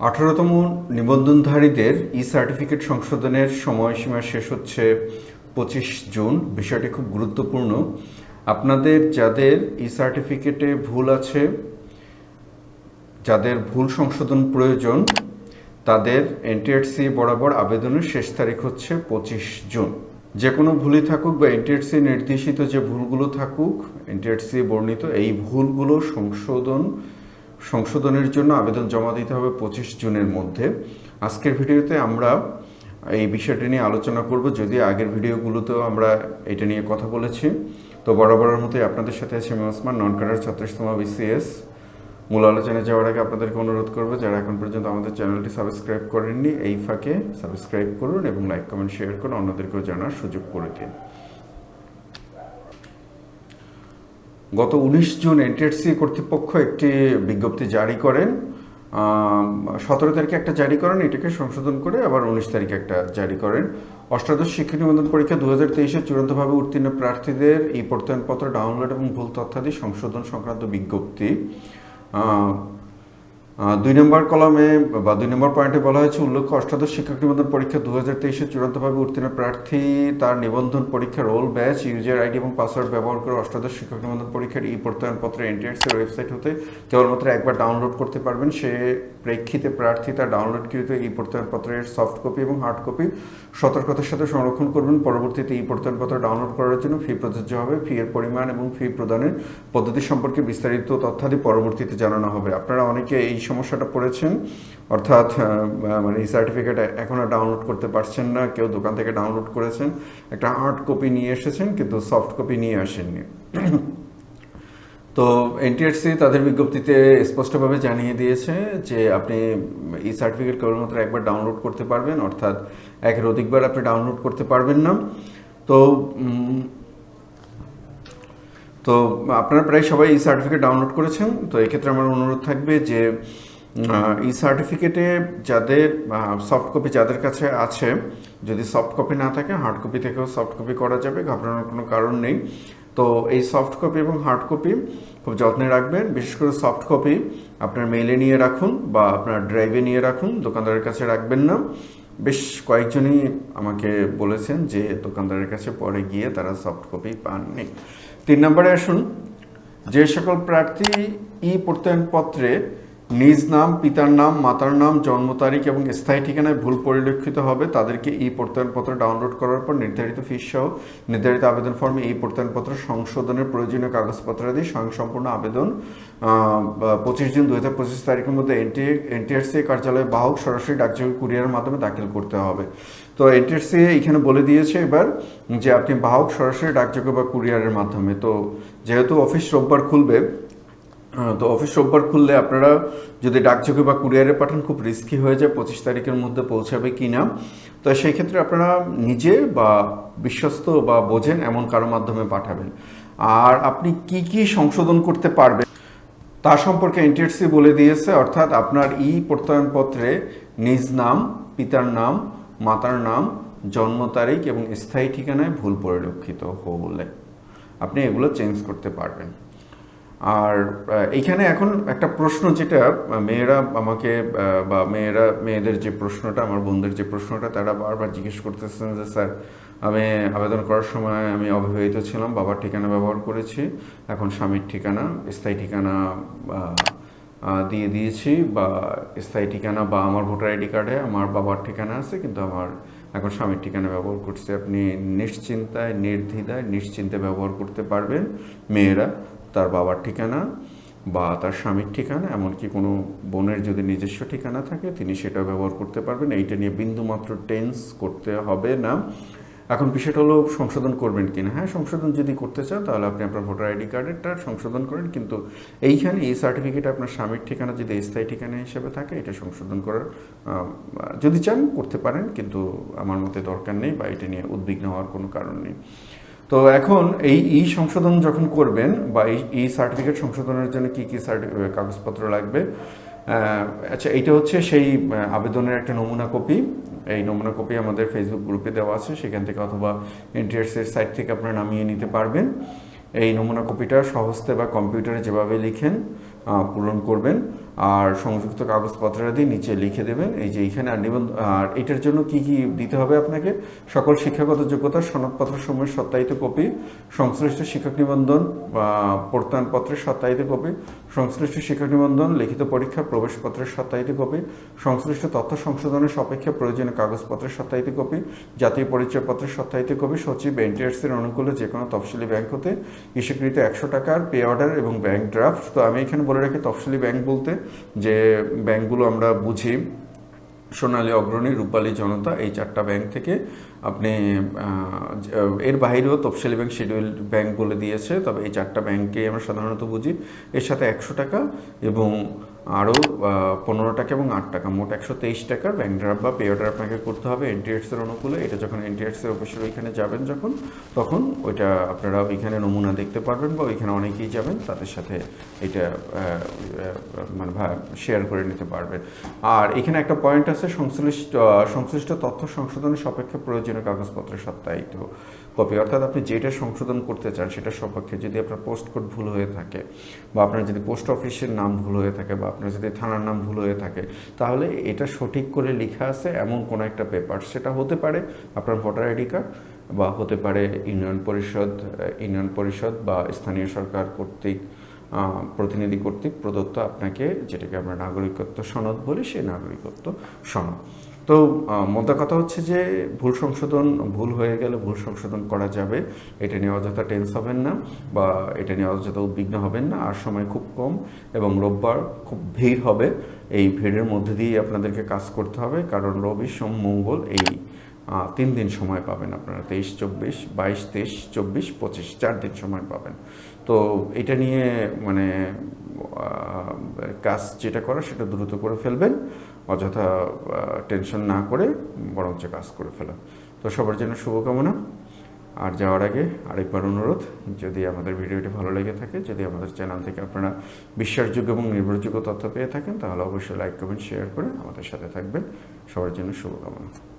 আঠারোতম নিবন্ধনধারীদের ই সার্টিফিকেট সংশোধনের সময়সীমা শেষ হচ্ছে পঁচিশ জুন। বিষয়টি খুব গুরুত্বপূর্ণ। আপনাদের যাদের ই সার্টিফিকেটে ভুল আছে, যাদের ভুল সংশোধন প্রয়োজন, তাদের এনটিআরসি বরাবর আবেদনের শেষ তারিখ হচ্ছে পঁচিশ জুন। যে কোনো ভুলই থাকুক বা এনটিআরসি নির্দেশিত যে ভুলগুলো থাকুক এনটিআরসি বর্ণিত এই ভুলগুলো সংশোধন সংশোধনের জন্য আবেদন জমা দিতে হবে পঁচিশ জুনের মধ্যে। আজকের ভিডিওতে আমরা এই বিষয়টি নিয়ে আলোচনা করব। যদি আগের ভিডিওগুলোতেও আমরা এটা নিয়ে কথা বলেছি, তো বরাবরের মতোই আপনাদের সাথে আছে আমি ওসমান নন কাটার ছাত্রস্তম বিসিএস। মূল আলোচনায় যাওয়ার আগে আপনাদেরকে অনুরোধ করব, যারা এখন পর্যন্ত আমাদের চ্যানেলটি সাবস্ক্রাইব করেননি, এই ফাঁকে সাবস্ক্রাইব করুন এবং লাইক, কমেন্ট, শেয়ার করুন, অন্যদেরকেও জানার সুযোগ করে দিন। গত উনিশ জুন এনটিএসসি কর্তৃপক্ষ একটি বিজ্ঞপ্তি জারি করেন। সতেরো তারিখে একটা জারি করেন, এটাকে সংশোধন করে আবার উনিশ তারিখে একটা জারি করেন। অষ্টাদশ শিক্ষা নিবন্ধন পরীক্ষা দু হাজার তেইশে চূড়ান্তভাবে উত্তীর্ণ প্রার্থীদের এই প্রত্যয়নপত্র ডাউনলোড এবং ভুল তথ্যাদি সংশোধন সংক্রান্ত বিজ্ঞপ্তি। দুই নম্বর কলামে বা দুই নম্বর পয়েন্টে বলা হয়েছে, উল্লেখ্য অষ্টাদশ শিক্ষক নিবন্ধন পরীক্ষা দু হাজার তেইশে চূড়ান্তভাবে উত্তীর্ণ প্রার্থী তার নিবন্ধন পরীক্ষার রোল ব্যাচ ইউজার আইডি এবং পাসওয়ার্ড ব্যবহার করে অষ্টাদশ শিক্ষক নিবন্ধন পরীক্ষার ই প্রত্যয়নপত্র এনটিএসের ওয়েবসাইট হতে কেবলমাত্র একবার ডাউনলোড করতে পারবেন। সে প্রেক্ষিতে প্রার্থী তার ডাউনলোডকৃত ই প্রত্যয়নপত্রের সফট কপি এবং হার্ড কপি সতর্কতার সাথে সংরক্ষণ করবেন। পরবর্তীতে ই প্রত্যয়নপত্র ডাউনলোড করার জন্য ফি প্রযোজ্য হবে। ফি এর পরিমাণ এবং ফি প্রদানের পদ্ধতি সম্পর্কে বিস্তারিত তথ্যাদি পরবর্তীতে জানানো হবে। আপনারা অনেকে এই সমস্যাটা পড়েছেন, অর্থাৎ মানে এই সার্টিফিকেট এখনও ডাউনলোড করতে পারছেন না, কেউ দোকান থেকে ডাউনলোড করেছেন, একটা হার্ড কপি নিয়ে এসেছেন, কিন্তু সফট কপি নিয়ে আসেননি। তো এনটিআরসি তাদের বিজ্ঞপ্তিতে স্পষ্টভাবে জানিয়ে দিয়েছে যে আপনি এই সার্টিফিকেট কেবলমাত্র একবার ডাউনলোড করতে পারবেন, অর্থাৎ একের অধিকবার আপনি ডাউনলোড করতে পারবেন না। তো তো আপনারা প্রায় সবাই এই সার্টিফিকেট ডাউনলোড করেছেন, তো এক্ষেত্রে আমার অনুরোধ থাকবে যে এই সার্টিফিকেটে যাদের সফট কপি যাদের কাছে আছে, যদি সফট কপি না থাকে হার্ড কপি থেকেও সফট কপি করা যাবে, ঘাবড়ানোর কোনো কারণ নেই। তো এই সফট কপি এবং হার্ড কপি খুব যত্নে রাখবেন। বিশেষ করে সফট কপি আপনার মেইলে নিয়ে রাখুন বা আপনার ড্রাইভে নিয়ে রাখুন, দোকানদারের কাছে রাখবেন না। বেশ কয়েকজনই আমাকে বলেছেন যে দোকানদারের কাছে পরে গিয়ে তারা সফট কপি পাননি। তিন নম্বরে আসুন। যে সকল প্রার্থী ই প্রত্যয়নপত্রে নিজ নাম, পিতার নাম, মাতার নাম, জন্ম তারিখ এবং স্থায়ী ঠিকানায় ভুল পরিলক্ষিত হবে, তাদেরকে ই প্রত্যয়নপত্র ডাউনলোড করার পর নির্ধারিত ফিস সহ নির্ধারিত আবেদন ফর্মে এই প্রত্যয়নপত্র সংশোধনের প্রয়োজনীয় কাগজপত্রাদি স্বয়ংসম্পূর্ণ আবেদন পঁচিশ জুন দু হাজার পঁচিশ তারিখের মধ্যে এনটি, এনটিআরসি কার্যালয়ে বাহক সরাসরি ডাকযোগে কুরিয়ারের মাধ্যমে দাখিল করতে হবে। তো এনটিআরসি এখানে বলে দিয়েছে এবার যে আপনি বাহক সরাসরি ডাকযোগে বা কুরিয়ারের মাধ্যমে, তো যেহেতু অফিস রোববার খুলবে তো অফিস রোববার খুললে আপনারা যদি ডাকযোগে বা কুরিয়ারে পাঠান, খুব রিস্কি হয়ে যায়, পঁচিশ তারিখের মধ্যে পৌঁছাবে কি না তো সেই ক্ষেত্রে আপনারা নিজে বা বিশ্বস্ত বা বোঝেন, এমন কারও মাধ্যমে পাঠাবেন। আর আপনি কি কি সংশোধন করতে পারবেন, তা সম্পর্কে এনটিএসসি বলে দিয়েছে, অর্থাৎ আপনার ই প্রত্যয়নপত্রে নিজ নাম, পিতার নাম, মাতার নাম, জন্ম তারিখ এবং স্থায়ী ঠিকানায় ভুল পরিলক্ষিত হলে আপনি এগুলো চেঞ্জ করতে পারবেন। আর এইখানে এখন একটা প্রশ্ন যেটা মেয়েরা আমাকে বা মেয়েরা, মেয়েদের যে প্রশ্নটা, আমার বোনদের যে প্রশ্নটা, তারা বারবার জিজ্ঞেস করতেছেন যে, স্যার, আমি আবেদন করার সময় আমি অবিবাহিত ছিলাম, বাবার ঠিকানা ব্যবহার করেছি, এখন স্বামীর ঠিকানা, স্থায়ী ঠিকানা দিয়ে দিয়েছি, বা স্থায়ী ঠিকানা, বা আমার ভোটার আইডি কার্ডে আমার বাবার ঠিকানা আছে, কিন্তু আমার এখন স্বামীর ঠিকানা ব্যবহার করছে। আপনি নিশ্চিন্তায়, নির্দ্বিধায়, নিশ্চিন্তে ব্যবহার করতে পারবেন, মেয়েরা। তার বাবার ঠিকানা বা তার স্বামীর ঠিকানা, এমনকি কোনো বোনের যদি নিজস্ব ঠিকানা থাকে, তিনি সেটাও ব্যবহার করতে পারবেন। এইটা নিয়ে বিন্দুমাত্র টেন্স করতে হবে না। এখন বিষয়টা হলো সংশোধন করবেন কিনা? হ্যাঁ সংশোধন যদি করতে চান তাহলে আপনি আপনার ভোটার আইডি কার্ডেরটা সংশোধন করেন। কিন্তু এইখানে এই সার্টিফিকেট আপনার স্বামীর ঠিকানা যদি স্থায়ী ঠিকানা হিসেবে থাকে, এটা সংশোধন করার যদি চান, করতে পারেন। কিন্তু আমার মতে দরকার নেই বা এটা নিয়ে উদ্বিগ্ন হওয়ার কোনো কারণ নেই। তো এখন এই ই সংশোধন যখন করবেন বা এই ই সার্টিফিকেট সংশোধনের জন্য কি কি কাগজপত্র লাগবে আচ্ছা এইটা হচ্ছে সেই আবেদনের একটা নমুনা কপি। এই নমুনা কপি আমাদের ফেসবুক গ্রুপে দেওয়া আছে। সেখান থেকে অথবা এনটিএসের সাইট থেকে আপনারা নামিয়ে নিতে পারবেন। এই নমুনা কপিটা সহজতে বা কম্পিউটারে যেভাবে লিখেন পূরণ করবেন। আর সংযুক্ত কাগজপত্রাদি নিচে লিখে দেবেন। এই যে এইখানে আর নিবন্ধ আর এটার জন্য কি কি দিতে হবে আপনাকে? সকল শিক্ষাগত যোগ্যতা, সনদপত্র সমূহের সত্যায়িত কপি, সংশ্লিষ্ট শিক্ষক নিবন্ধন বা প্রত্যয়নপত্রের সত্যায়িত কপি, সংশ্লিষ্ট শিক্ষক নিবন্ধন, লিখিত পরীক্ষার প্রবেশপত্রের সত্যায়িত কপি, সংশ্লিষ্ট তথ্য সংশোধনের সাপেক্ষে প্রয়োজনীয় কাগজপত্রের সত্যায়িত কপি, জাতীয় পরিচয়পত্রের সত্যায়িত কপি, সচিব, এনটিআরসি এর অনুকূলে যে কোনো তফসিলি ব্যাংক হতে। ইস্যুকৃত একশো টাকার পে অর্ডার এবং ব্যাংক ড্রাফট তো আমি এখানে বলে রাখি, তফসিলি ব্যাংক বলতে যে ব্যাংকগুলো আমরা বুঝি সোনালী অগ্রণী রূপালী জনতা এই চারটা ব্যাংক থেকে আপনি এর বাইরেও তফসিলি ব্যাংক শিডিউল ব্যাংক বলে দিয়েছে, তবে এই চারটা ব্যাংকে আমরা সাধারণত বুঝি। এর সাথে একশো টাকা এবং আরও পনেরো টাকা এবং আট টাকা, মোট একশো তেইশ টাকার ব্যাংক ড্রাফট বা পে অর্ডার আপনাকে করতে হবে। এনটিএস এর অনুকূলে এটা যখন এনটিএস এর অফিসের ওইখানে যাবেন যখন, তখন ওইটা আপনারা ওইখানে নমুনা দেখতে পারবেন বা ওইখানে অনেকেই যাবেন, তাদের সাথে এটা মানে শেয়ার করে নিতে পারবেন। আর এখানে একটা পয়েন্ট আছে, সংশ্লিষ্ট সংশ্লিষ্ট তথ্য সংশোধনের সাপেক্ষে প্রয়োজনীয় কাগজপত্রের সত্যায়িত কপি। অর্থাৎ আপনি যেটা সংশোধন করতে চান সেটা সপক্ষে যদি আপনার পোস্ট কোড ভুল হয়ে থাকে বা আপনার যদি পোস্ট অফিসের নাম ভুল হয়ে থাকে বা আপনার যদি থানার নাম ভুল হয়ে থাকে, তাহলে এটা সঠিক করে লেখা আছে এমন কোনো একটা পেপার সেটা হতে পারে আপনার ভোটার আইডি কার্ড বা হতে পারে ইউনিয়ন পরিষদ ইউনিয়ন পরিষদ বা স্থানীয় সরকার কর্তৃক প্রতিনিধি কর্তৃক প্রদত্ত আপনাকে যেটাকে আমরা নাগরিকত্ব সনদ বলি, সেই নাগরিকত্ব সনদ। তো মোদ্দা কথা হচ্ছে যে, ভুল সংশোধন, ভুল হয়ে গেলে ভুল সংশোধন করা যাবে। এটা নিয়ে অযথা টেন্স হবেন না বা এটা নিয়ে অযথা উদ্বিগ্ন হবেন না। আর সময় খুব কম এবং রোববার খুব ভিড় হবে। এই ভিড়ের মধ্যে দিয়েই আপনাদেরকে কাজ করতে হবে। কারণ রবি, সোম, মঙ্গল এই তিন দিন সময় পাবেন আপনারা। তেইশ, চব্বিশ, বাইশ, তেইশ, চব্বিশ, পঁচিশ, চার দিন সময় পাবেন। তো, এটা নিয়ে মানে কাজ যেটা করা সেটা দ্রুত করে ফেলবেন, অযথা টেনশন না করে বরঞ্চ কাজ করে ফেলা। তো সবার জন্য শুভকামনা। আর যাওয়ার আগে আরেকবার অনুরোধ, যদি আমাদের ভিডিওটি ভালো লেগে থাকে, যদি আমাদের চ্যানেল থেকে আপনারা বিশ্বাসযোগ্য এবং নির্ভরযোগ্য তথ্য পেয়ে থাকেন, তাহলে অবশ্যই লাইক কমেন্ট শেয়ার করে আমাদের সাথে থাকবেন। সবার জন্য শুভকামনা।